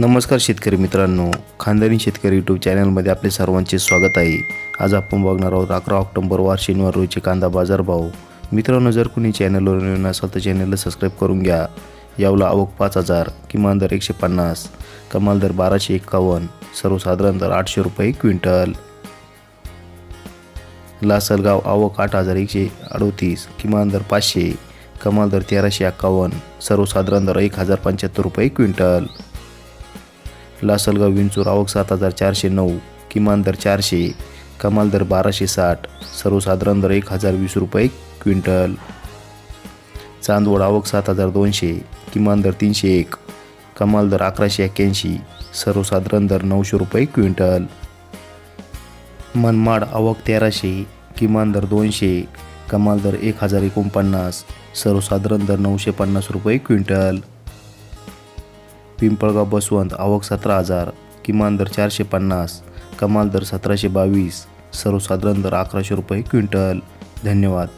नमस्कार शेतकरी मित्रांनो खानदानी शेतकरी यूट्यूब चॅनलमध्ये आपले सर्वांचे स्वागत आहे. आज आपण बघणार आहोत अकरा ऑक्टोबर वार शनिवार रोजचे कांदा बाजारभाव मित्रांनो जर कोणी चॅनलवर नवीन असाल तर चॅनलला सबस्क्राईब करून घ्या. यावला आवक पाच हजार किमान दर एकशे पन्नास कमाल दर बाराशे एक्कावन्न सर्वसाधारण दर आठशे रुपये क्विंटल. लासलगाव आवक आठ हजार एकशे अडोतीस किमान दर पाचशे कमाल दर तेराशे एक्कावन्न सर्वसाधारण दर एक हजार पंच्याहत्तर रुपये क्विंटल. लासलगाव विंचूर आवक सात हजार चारशे नऊ किमान दर चारशे कमाल दर बाराशे साठ सर्वसाधारण दर एक हजार वीस रुपये क्विंटल. चांदवड आवक सात हजार दोनशे किमान दर तीनशे एक कमाल दर अकराशे एक्क्याऐंशी सर्वसाधारण दर नऊशे रुपये क्विंटल. मनमाड आवक तेराशे किमान दर दोनशे कमाल दर एक हजार एकोणपन्नास सर्वसाधारण दर नऊशे पन्नास रुपये क्विंटल. पिंपळगाव बसवंत आवक सतरा हजार किमान दर चारशे पन्नास कमाल दर सतराशे बावीस सर्वसाधारण दर अकराशे रुपये क्विंटल. धन्यवाद.